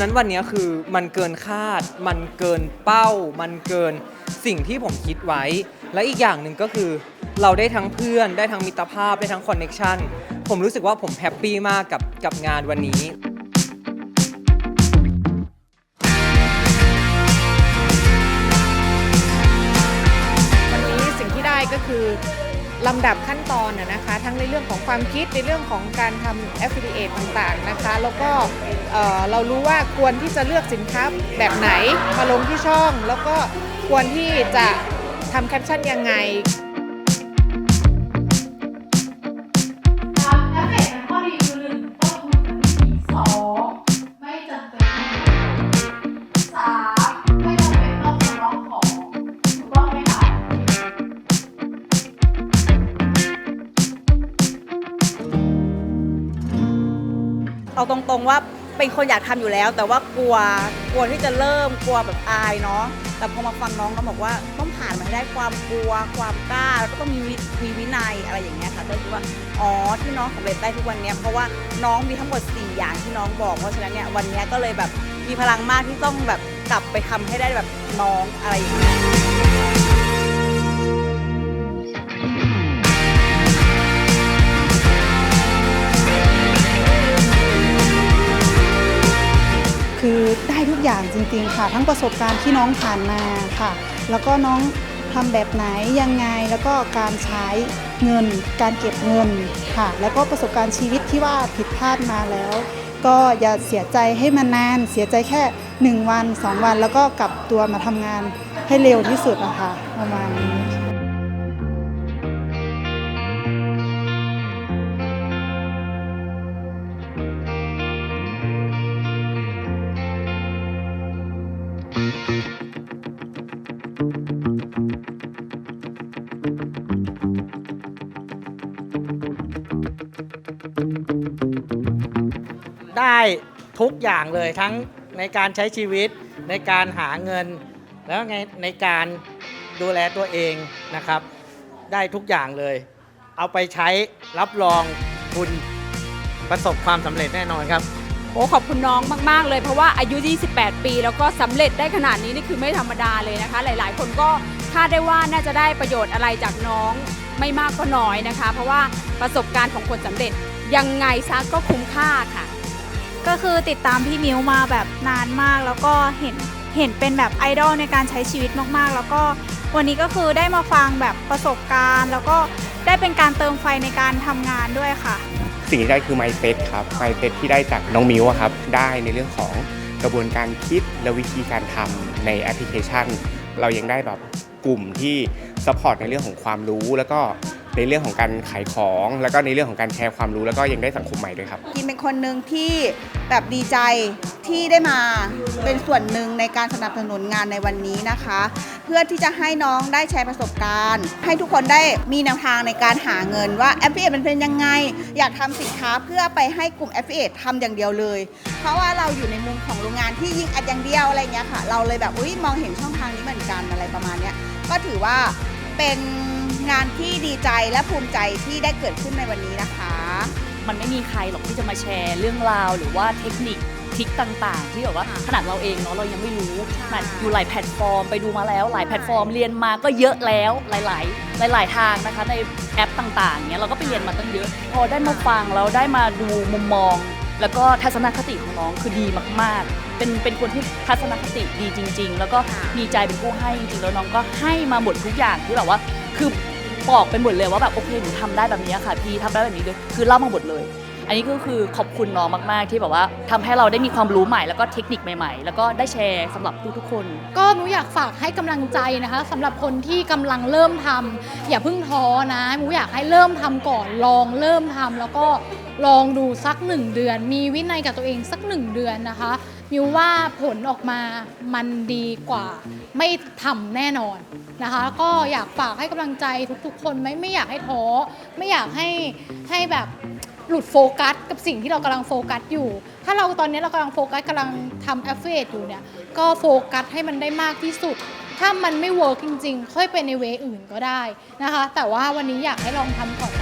นั้นวันนี้คือมันเกินคาด มันเกินเป้า มันเกินสิ่งที่ผมคิดไว้ และอีกอย่างหนึ่งก็คือเราได้ทั้งเพื่อน ได้ทั้งมิตรภาพ ได้ทั้งคอนเน็ชันผมรู้สึกว่าผมแฮปปี้มากกับกับงานวันนี้วันนี้สิ่งที่ได้ก็คือ ลำดับขั้นตอนนะคะ ทั้งในเรื่องของความคิดในเรื่องของการทำ affiliate ต่างๆนะคะ แล้วก็เรารู้ว่าควรที่จะเลือกสินค้าแบบไหนมาลงที่ช่อง แล้วก็ควรที่จะทำแคปชั่นยังไง เอาตรงๆว่าเป็นคนอยากทำอยู่แล้ว แต่ว่ากลัวกลัวที่จะเริ่มกลัวแบบอายเนาะแต่พอมาฟังน้องก็บอกว่าต้องผ่านมาให้ได้ความกลัว ความกล้าแล้วก็ต้องมีมีวินัยอะไรอย่างเงี้ยค่ะก็คิดว่าอ๋อที่น้องสำเร็จได้ทุกวันเนี้ยเพราะว่าน้องมีทั้งหมด 4 อย่างที่น้องบอก เพราะฉะนั้นเนี่ยวันเนี้ยก็เลยแบบมีพลังมากที่ต้องแบบกลับไปทำให้ได้แบบน้องอะไรอย่างเงี้ยางจริงๆค่ะ ทั้งประสบการณ์ที่น้องผ่านมาค่ะ แล้วก็น้องทำแบบไหนยังไงแล้วก็การใช้เงิน การเก็บเงินค่ะ แล้วก็ประสบการณ์ชีวิตที่ว่าผิดพลาดมาแล้ว ก็อย่าเสียใจให้มันนานเสียใจแค่ 1 วัน 2 วัน แล้วก็กลับตัวมาทำงานให้เร็วที่สุดนะคะประมาณนี้ ได้ทุกอย่างเลยทั้งในการใช้ชีวิตในการหาเงิน แล้วไงในการดูแลตัวเองนะครับ ได้ทุกอย่างเลย เอาไปใช้รับรองคุณประสบความสำเร็จแน่นอนครับ โอ้ขอบคุณน้องมาก ๆ เลย เพราะว่าอายุ 28 ปี แล้วก็สำเร็จได้ขนาดนี้นี่คือไม่ธรรมดาเลยนะคะ หลาย ๆ คนก็คาดได้ว่าน่าจะได้ประโยชน์อะไรจากน้องไม่มากก็น้อยนะคะ เพราะว่าประสบการณ์ของคนสำเร็จยังไงซะก็คุ้มค่าค่ะ ก็คือติดตามพี่มิวมาแบบนานมาก แล้วก็เห็นเห็นเป็นแบบไอดอลในการใช้ชีวิตมาก ๆ แล้วก็วันนี้ก็คือได้มาฟังแบบประสบการณ์ แล้วก็ได้เป็นการเติมไฟในการทำงานด้วยค่ะ สิ่งที่ได้คือ mindset ครับ mindset ที่ได้จากน้องมิวอะครับได้ในเรื่องของกระบวนการคิดและวิธีการทำในแอปพลิเคชัน เรายังได้แบบกลุ่มที่สปอร์ตในเรื่องของความรู้แล้วก็ ในเรื่องของการขายของ แล้วก็ในเรื่องของการแชร์ความรู้แล้วก็ยังได้สังคมใหม่ด้วยครับกินเป็นคนหนึ่งที่แบบดีใจที่ได้มาเป็นส่วนหนึ่งในการสนับสนุนงานในวันนี้นะคะ เพื่อที่จะให้น้องได้แชร์ประสบการณ์ ให้ทุกคนได้มีแนวทางในการหาเงินว่า a f f i l i a t e มันเป็นยังไง อยากทำสินค้าเพื่อไปให้กลุ่ม a f f i l i a t e ทำอย่างเดียวเลย เพราะว่าเราอยู่ในมุมของโรงงานที่ยิงแอดอย่างเดียวอะไรเงี้ยค่ะ เราเลยแบบอุ้ยมองเห็นช่องทางนี้เหมือนกันอะไรประมาณเนี้ยก็ถือว่า เป็นงานที่ดีใจและภูมิใจที่ได้เกิดขึ้นในวันนี้นะคะ มันไม่มีใครหรอกที่จะมาแชร์เรื่องราว หรือว่าเทคนิคทริคต่างๆ ที่แบบว่าขนาดเราเองเนาะเรายังไม่รู้ขนาดอยู่หลายแพลตฟอร์มไปดูมาแล้วหลายแพลตฟอร์มเรียนมาก็เยอะแล้วหลาย ๆ หลาย ๆ ทางนะคะในแอปต่างๆเนี้ยเราก็ไปเรียนมาตั้งเยอะ พอได้มาฟังแล้วได้มาดูมุมมอง แล้วก็ทัศนคติของน้องคือดีมาก ๆ เป็นเป็นคนที่ทัศนคติดีจริง ๆ แล้วก็มีใจเป็นผู้ให้จริงๆแล้วน้องก็ให้มาหมดทุกอย่างที่แบบว่าคือบอกไปหมดเลยว่าแบบโอเคหนูทำได้แบบนี้ค่ะพี่ทำได้แบบนี้เลยคือเล่ามาหมดเลย อันนี้ก็คือขอบคุณน้องมาก ๆ ที่แบบว่าทำให้เราได้มีความรู้ใหม่แล้วก็เทคนิคใหม่ ๆ แล้วก็ได้แชร์สำหรับทุกๆคน ก็หนูอยากฝากให้กำลังใจนะคะสำหรับคนที่กำลังเริ่มทำอย่าเพิ่งท้อนะหนูอยากให้เริ่มทำก่อนลองเริ่มทำแล้วก็ ลองดูสักหนึ่งเดือน มีวินัยกับตัวเองสักหนึ่งเดือนนะคะมิวว่าผลออกมามันดีกว่า ไม่ทำแน่นอนนะคะ ก็อยากฝากให้กำลังใจทุกๆ คนไม่ไม่อยากให้ท้อไม่อยากให้ให้แบบหลุดโฟกัสกับสิ่งที่เรากำลังโฟกัสอยู่ ถ้าเราตอนนี้เรากำลังโฟกัสกำลังทำ a f f i l i a t e อยู่เนี่ย ก็โฟกัสให้มันได้มากที่สุด ถ้ามันไม่เวิร์กจริง ๆ ค่อยไปในเวอื่นก็ได้นะคะ แต่ว่าวันนี้อยากให้ลองทำก่อน